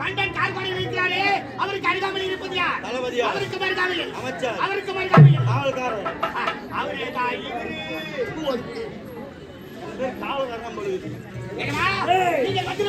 கண்டன் கார்கோடை இருக்கிறாரே அவருக்கு அருகாமல் இருப்பதியா தளபதியா அவருக்கு அவருக்கு மருகாமையில் காவல்காரர் நீங்க கட்டில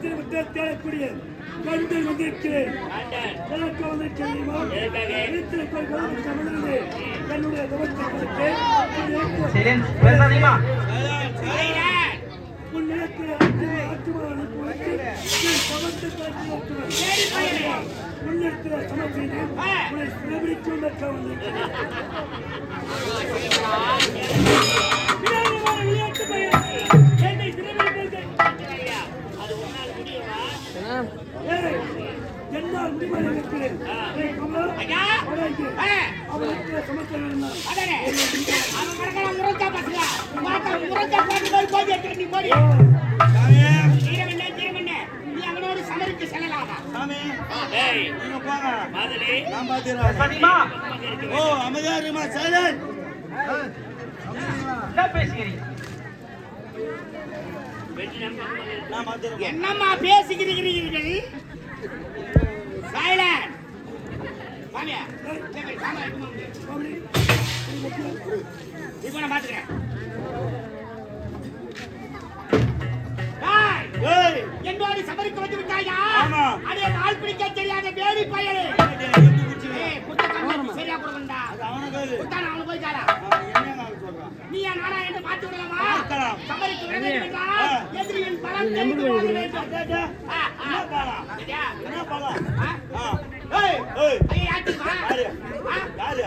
தேடக்கூடிய கண்டு வந்திருக்கிறேன் எனக்கு வந்து தெரியுமா வீட்டில் போய் கவனிக்க முடியாது என்னுடைய கவனத்தை சைலன்ஸ். பேசாதீங்கம்மா சைலன்ட், சைலன்ட். முன்னேற்ற ஆத்மா போய் போய் எடுத்து நீ போடி. அவனோடு சமருக்கு செல்லலாமா? ஓ, அமைதியா இருமா, சைலன்ட். என்ன பேசுகிறீங்க. என்னம்மா சாமியா சாமியா இப்போ நான் பார்த்துக்கிறேன். என்னோடு சபரிக்கு வந்து விட்டாயா ஆமா. அதே ஆள் பிடிக்க தெரியாத வேடி பயலே சரியா கொடுக்கண்டா அது அவனை கேளு. புத்தான் அவனு போய்? நீ என் நானா என்று பார்த்து விடலாமா. சபரிக்கு விட வேண்டும் எதிரியின் பலம் தெரிந்து கொள்ள வேண்டும். என்ன? சரியா? என்ன? ஆ. ஏய், ஏய், ஐயா? யாரு? யாரு?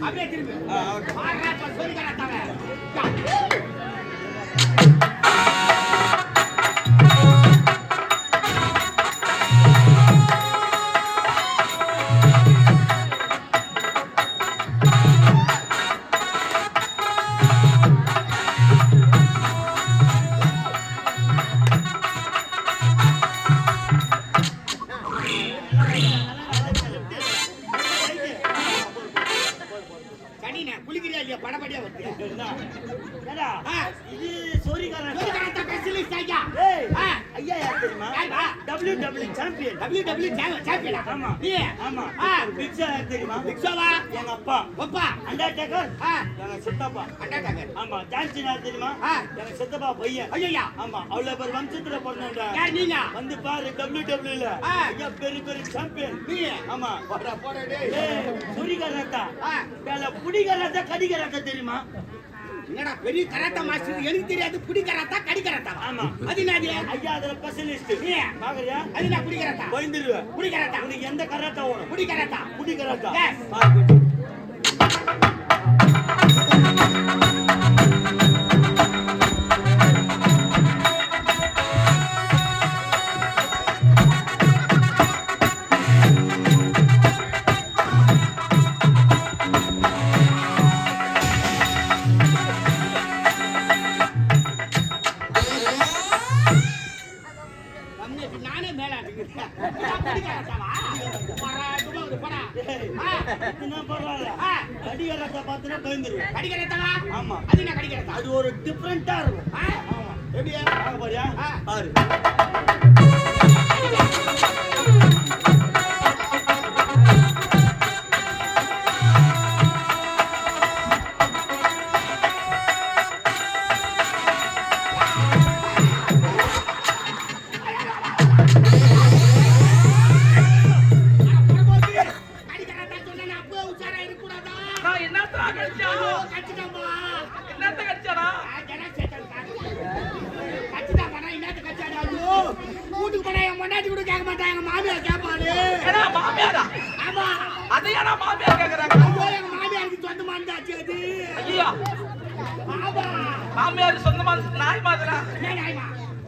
அப்படியே திரும்பு. ஆ? ஆமா. நீ? ஆமா. ஆ. பிக் ஷா யார் தெரியுமா? பிக் ஷோவா? எங்க அப்பா ஒப்பா? அண்டர்டேக்கர் ஆ. எங்க சித்தப்பா அண்டர்டேக்கர். ஆமா ஜான்சன் யார் தெரியுமா. எங்க சித்தப்பா பையன் ஐயையா. ஆமா அவ்வளவு பேர் வம்சத்துல பிறந்தவன்டா யார் நீங்க? வந்து பாரு டபிள்யூ ல ஆ. ஐயா பெரிய பெரிய சாம்பியன் நீ? ஆமா போடா, போடா டேய். சுரிகராத்தா. வேலை புடிகராத்தா கடிகராத்தா தெரியுமா என்னடா பெரிய கராத்தா மாஸ்டர்? எனக்கு தெரியாது புடி கராத்தா கடி கராத்தா ஆமா. அது என்னது? ஐயா அதுல ஸ்பெஷலிஸ்ட் நீ? பாக்குறியா? அது என்ன புடி கராத்தா? பயந்துருவ புடி கராத்தா? உனக்கு எந்த கராத்தா ஓடும் புடி கராத்தா? புடிகராத்தா Yes. பாரு. கடிகராத்தா பார்த்தனா பயந்துருவேன் கடி கராத்தாவா? ஆமா. அது என்ன கடி கராத்தா? அது ஒரு டிஃப்ரெண்டா இருக்கும் எப்படியா? ஆ. பாரு மாமியார் சொந்தமா நாய் மாதிரா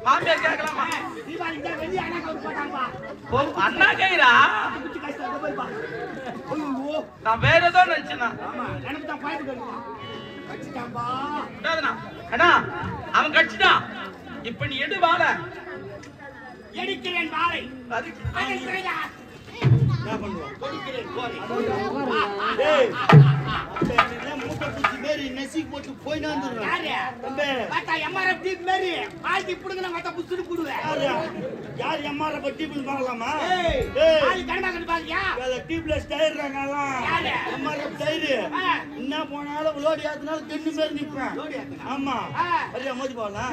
மாமியார் கேட்கலாமா அண்ணா கேக்குறா? நான் வேற ஏதோ நினைச்சேனா ஆமா எனக்கு தான் பாயிண்ட் கிடைக்கும் வச்சுட்டாம்பா விடாதண்ணா அண்ணா அவன் கடிச்சிட்டான் இப்ப நீ எடு வாழ எடுக்கிறேன் அழைக்கிறேன் என்ன பண்ணுவோம்? கொடுக்கிறேன் யாரு எம்ஆர்எஃப் டீப்னு பார்க்கலாமா? Tubeless tyre? MRF tyre. என்ன போனாலும் லோடி ஏத்தினாலும் தென்னு லோடு ஏத்துனா? ஆமா. மோதி போகலாம்.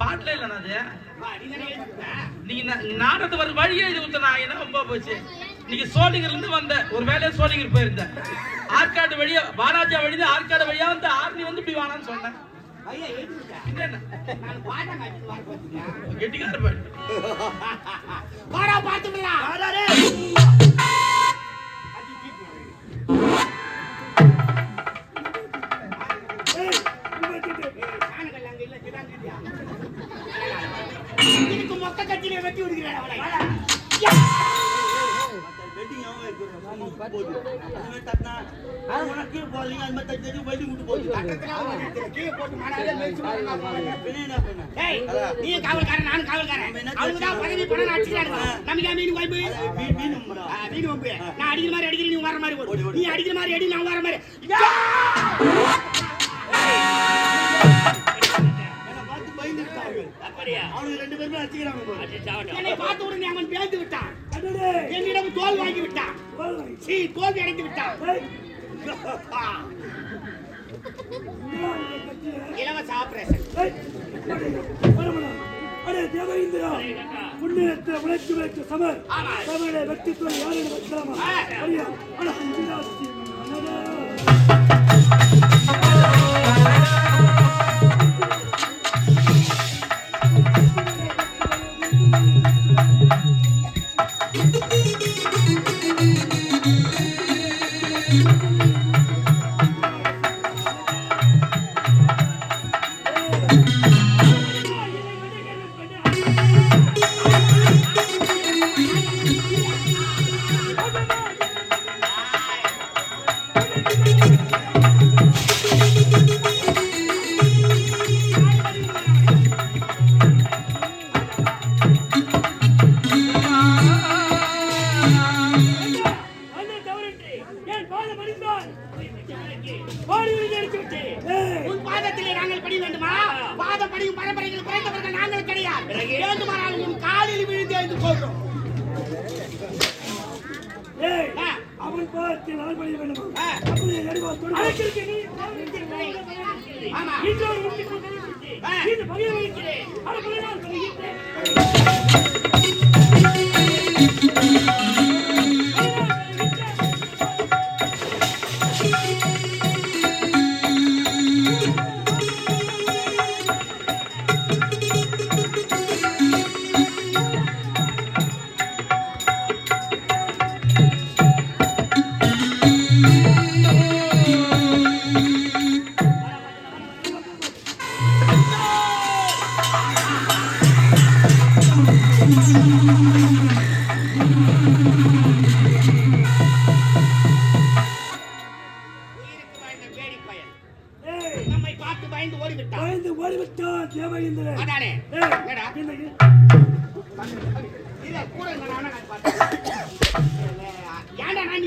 பாட்டுல இல்லண்ணா அது? நீங்க நா- நாடகத்து வர வழியே இது ஊத்தனா என்ன ரொம்ப போச்சு? நீங்க சோழிங்கர்ல இருந்து வந்த ஒரு வேலையா சோழிங்கர் போயிருந்த ஆற்காடு வழியா வாராஜா வழியா ஆற்காடு வழியா வந்து ஆர்னி வந்து இப்படி வானான்னு சொன்னேன். என்ன கெட்டிக்கார பாட்டு. வாடா பாத்துக்கலாம். இதுக்கு மொத்த கட்சியில வெட்டி விடுகிறார் அவளை கீழே போடுறீங்க அது மாதிரி தட்டி வெட்டி விட்டு போகுது கீழே போட்டு நீ காவல்காரன் நானும் காவல்காரன். அவங்க தான் பதவி பணம் அடிச்சுக்கிறாங்க நமக்கு ஏன் மீன் வாய்ப்பு மீன் மீன் நம்புறா ஆ, மீன் வம்பு நான் அடிக்கிற மாதிரி அடிக்கிற நீ வர மாதிரி. நீ அடிக்கிற மாதிரி அடி நான் வர மாதிரி. பேருமே அடிச்சுக்கிறாங்க. என்னை பார்த்த உடனே அவன் பேந்து விட்டான். என்னிடம் தோல் வாங்கி விட்டான். பாருங்க. சீ தோல்வி அடைந்து விட்டான். இலவச ஆபரேஷன். அடே. அடே, தேவேந்திரா, முன்னேற்ற உழைத்து வைத்த சமர். சமரை வெற்றித்துறை யாரிடம் வைக்கலாமா? ஆமா. இன்றோடு முடித்துக் கொள்கிறேன் சுட்டி. ஆ. இது பகையை இந்த இல்ல கூட இருந்த நானும் நான் பார்த்தேன் ஏன்டா நான்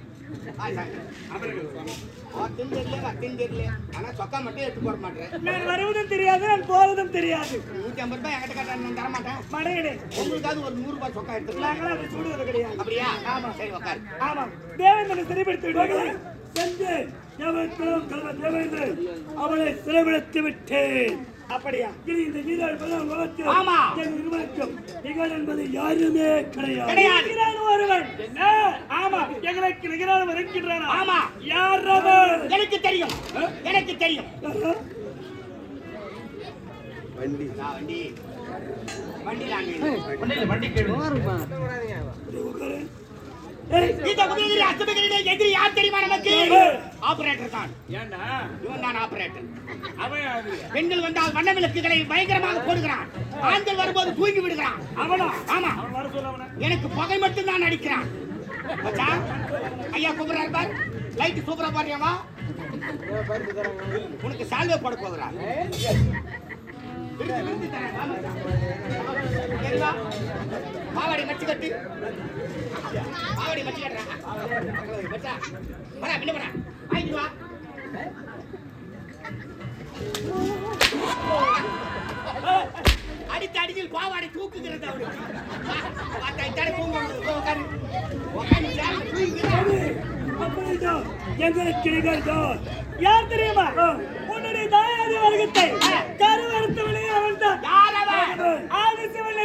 தெரியல தெரியல ஆனா சொக்கா மட்டும் எடுத்து போட மாட்டேன் நான் வருவதும் தெரியாது நான் போவதும் தெரியாது. நூத்தி ஐம்பது ரூபாய் என்கிட்ட கேட்டா நான் தர மாட்டேன் உங்களுக்காவது ஒரு நூறு ரூபாய் சொக்கா எடுத்துக்கலாம் அதை சுடுவது கிடையாது. அப்படியா ஆமா சரி உட்காரு ஆமா தேவேந்திரனை சிறைப்படுத்தி விடுவார்கள் சென்று தேவேந்திரன் தேவேந்திரன் அவளை சிறைப்படுத்தி விட்டேன் அப்படியா? இனி இந்த நீராள் பலம் உலகத்தில் ஆமா. இருவருக்கும் நிகழ் என்பது யாருமே கிடையாது. கிடையாது. ஒருவன் என்ன? ஆமா. எங்களுக்கு நிகரானவன் இருக்கின்றான் ஆமா. யார் அவன் எனக்கு தெரியும். எனக்கு தெரியும். வண்டி. வண்டி. கேடு உட்காரு. ஏய், இந்த உதயகிரி அஸ்தமகிரியில எதிரி யார் தெரியுமா நமக்கு. ஆபரேட்டர் தான். ஏண்டா? இவன் தான் ஆபரேட்டர் அவன்? பெண்கள் வந்தால் வண்ண விளக்குகளை பயங்கரமாக போடுகிறான். ஆண்கள் வரும்போது தூங்கி விடுகிறான். அவனா? ஆமா. எனக்கு புகை மட்டும் தான் அடிக்கிறான் ஐயா கூப்பிடுறாரு பார். லைட் சூப்பரா பாருறியாமா உனக்கு சால்வே போட போகிறா விருது, பாவாடை மச்சு கட்டு. பாவாடை மச்சு கட்டுறா. மச்சான் வரா பின்ன வரா வாங்கிட்டு வா. அடித்து அடிச்சில் பாவாடை தூக்குகிறது அவனுக்கு பார்த்தா இத்தாடி தூங்க உட்காரு. அப்படிதான் எங்களுக்கு நிகழ்ந்தான் யார் தெரியுமா? உன்னுடைய தாயாதி வர்க்கத்தை கருவறுத்து வெளியே வந்தான் யார் அவன்?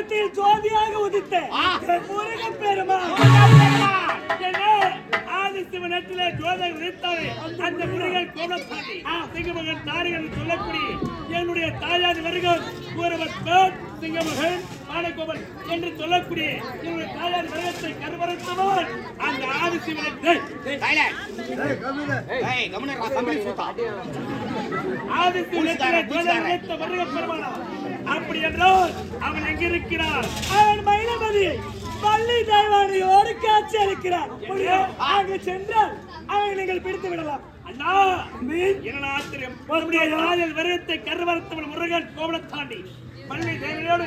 வெள்ளத்தில் ஜோதியாக உதித்த ஆ. முருகப் பெருமாள். பெருமாள். என்ன ஆதிசிவ நட்டிலே ஜோதியாக உதித்தாரே அந்த முருகன் கோலப்பாடி சிங்கமகன் தாரிகள் சொல்லக்கூடிய என்னுடைய தாயாதி வர்க்கம் ஒருவர் பேர் சிங்கமகன் மானகோபன் என்று சொல்லக்கூடிய என்னுடைய தாயாதி வர்க்கத்தை கருவறுத்தவன் அந்த ஆதிசிவ நட்டை Silent. ஏய், கம்முனு. இருடா, கம்பளி சுத்தா. அப்படி என்றால் அவன் எங்கிருக்கிறான்? அவன் மயிலபதி பள்ளி தெய்வானையோடு காட்சி அளிக்கிறார் அங்கு சென்றால் அவனை நீங்கள் பிடித்து விடலாம். அண்ணா ஆச்சரியம்? மறுபடியும் விரயத்தை கருவரத்தவன் முருகன் கோபுரம் தாண்டி பள்ளி தேவையோடு